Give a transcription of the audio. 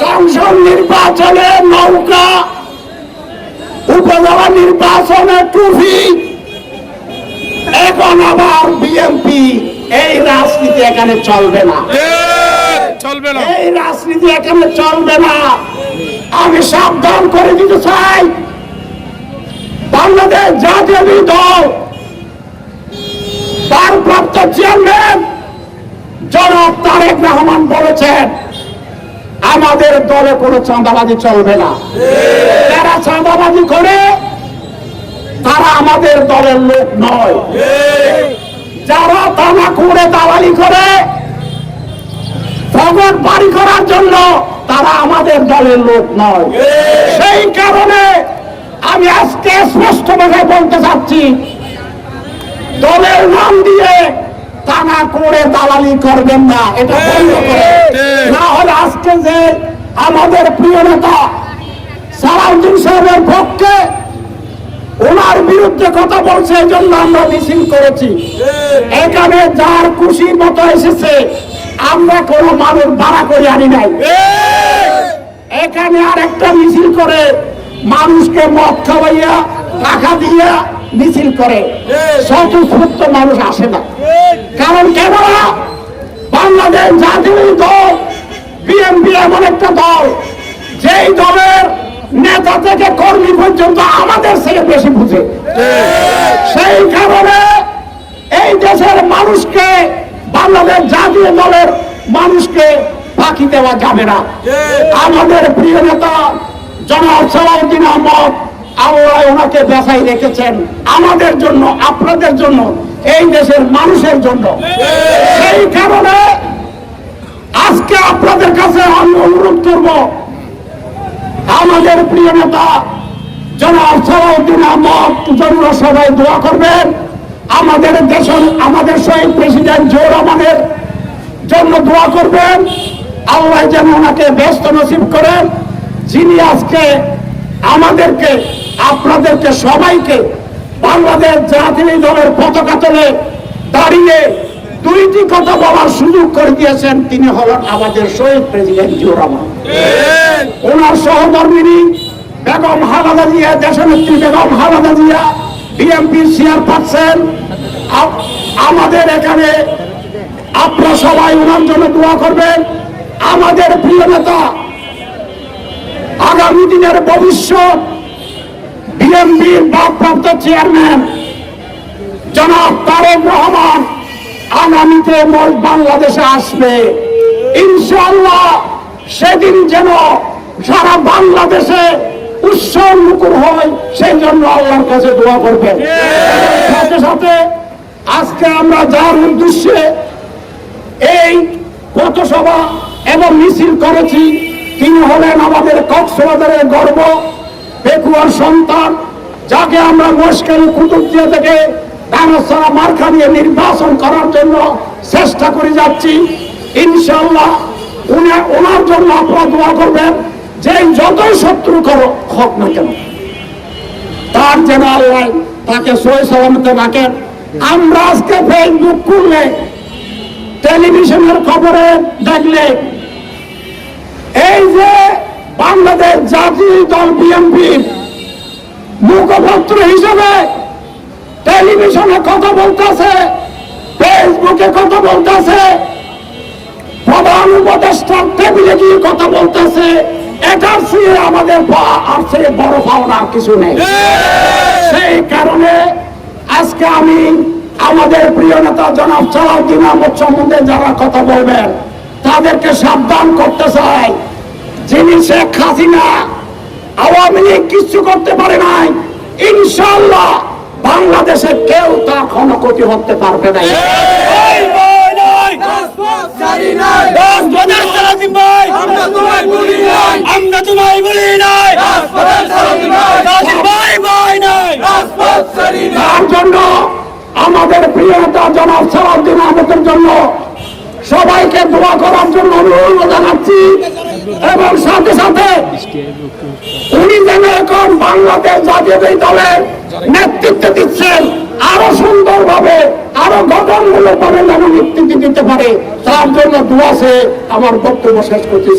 সংসদ নির্বাচনে নৌকা উপজেলা নির্বাচনে টুপি এখন আবার বিএনপি এই রাজনীতি এখানে চলবে না। চলবে না। এই রাজনীতি এখানে চলবে না। আমি সাবধান করে দিতে চাই। বাংলাদেশ জাতীয় দল ভারপ্রাপ্ত চেয়ারম্যান জনাব তারেক রহমান বলেছেন আমাদের দলে কোনো চাঁদাবাজি চলবে না। যারা চাঁদাবাজি করে, তারা আমাদের দলের লোক নয়। যারা তামা করে দালালি করে ভগৎ বাড়ি করার জন্য, তারা আমাদের দলের লোক নয়। সেই কারণে আমি আজকে স্পষ্ট ভাবে বলতে চাচ্ছি, দলের নাম দিয়ে টানা করে দালালি করবেন না। এটা বন্ধ করে। না হলে আজকে যে আমাদের প্রিয় নেতা সালাউদ্দিন সাহেবের পক্ষে ওনার বিরুদ্ধে কথা বলছে এই জন্য আমরা মিছিল করেছি। এখানে যার খুশি মতো এসেছে আমরা কোন মানুষ ভাড়া করে আনি নাই। এখানে আর একটা মিছিল করে মানুষকে মদ খাওয়াইয়া টাকা দিয়া মিছিল করে। স্বতঃস্ফূর্ত মানুষ আসে না। আমাদের থেকে বেশি বুঝে সেই কারণে এই দেশের মানুষকে, বাংলাদেশ জাতীয় দলের মানুষকে ফাঁকি দেওয়া যাবে না। আমাদের প্রিয় নেতা জনাব সালাউদ্দিন আহমদ, আল্লাহ ওনাকে বেসাই রেখেছেন আমাদের জন্য, আপনাদের জন্য, এই দেশের মানুষের জন্য। সেই কারণে আজকে আপনাদের কাছে আমি অনুরোধ করব, আমাদের প্রিয় নেতা জনাব সালাউদ্দিন আহমদ জন্য সবাই দোয়া করবেন। আমাদের দেশের আমাদের শহীদ প্রেসিডেন্ট জিয়াউর রহমানের জন্য দোয়া করবেন। আল্লাহ যেন ওনাকে ব্যস্ত নসিব করেন। যিনি আজকে আমাদেরকে আপনাদেরকে সবাইকে বাংলাদেশ জাতীয় দলের পতাকা তোলে দাঁড়িয়ে দুইটি কথা বলার সুযোগ করে দিয়েছেন তিনি হলেন আমাদের শহীদ প্রেসিডেন্ট জিয়াউর রহমান। ওনার সহধর্মিনী বেগম হালাদা জিয়া, দেশনেত্রী বেগম হালাদা জিয়া বিএনপির চেয়ারপারসন আমাদের এখানে আপনারা সবাই ওনার জন্য দোয়া করবেন। আমাদের প্রিয় নেতা, আগামী দিনের ভবিষ্যৎ বিএনপির ভারপ্রাপ্ত চেয়ারম্যান জনাব তারেক রহমান আগামীতে মোট বাংলাদেশে আসবে। ইনশাল্লাহ সেদিন যেন সারা বাংলাদেশে হয়, সেই জন্য সাথে সাথে আজকে আমরা যার উদ্দেশ্যে এই এবং মিছিল করেছি, তিনি হলেন আমাদের গর্ব, বেকুয়ার সন্তান, যাকে আমরা মস্কারি কুতুবদিয়া থেকে ডানাসারা মার্কা দিয়ে নির্বাচন করার জন্য চেষ্টা করে যাচ্ছি। ইনশাল্লাহ ওনার জন্য আপনারা দোয়া করবেন। যে যতই শত্রু করো, হোক না কেন। তার যেন আল্লাহ তাকে সই সালামতে রাখেন আমরা আজকে ফেসবুক খুললে, টেলিভিশনের খবরে দেখলে, এই যে বাংলাদেশ জাতীয় দল বিএনপির মুখপত্র হিসেবে টেলিভিশনে কথা বলতেছে ফেসবুকে কথা বলতেছে, প্রধান উপদেষ্টার টেবিলে গিয়ে কথা বলতেছে এটার চেয়ে আমাদের পা- আর চেয়ে বড় পাওনা আর কিছু নেই। সেই কারণে আজকে আমি আমাদের প্রিয় নেতা জনাব সালাউদ্দিন আহমদ সম্বন্ধে যারা কথা বলবেন তাদেরকে সাবধান করতে চাই। যিনি শেখ হাসিনা আওয়ামী লীগ কিছু করতে পারে নাই ইনশাল্লাহ বাংলাদেশে কেউ তার কোনো ক্ষতি হতে পারবে না দশ বছর সারাদিন ভাই আমরা তোমায় বলি নাই আমরা তোমায় বলি নাই। সারাদিন ভাই ভাই তার জন্য আমাদের প্রিয় নেতা জনাব সালাউদ্দিন আহমদের জন্য সবাইকে দোয়া করার জন্য অনুরোধ জানাচ্ছি। এবং সাথে সাথে উনি যেন এখন বাংলাদেশ জাতীয় দলের নেতৃত্ব দিচ্ছেন আরও সুন্দরভাবে আরও গঠনমূলক ভাবে যেন নেতৃত্ব দিতে পারে তার জন্য দোয়া সে আমার বক্তব্য শেষ করছি।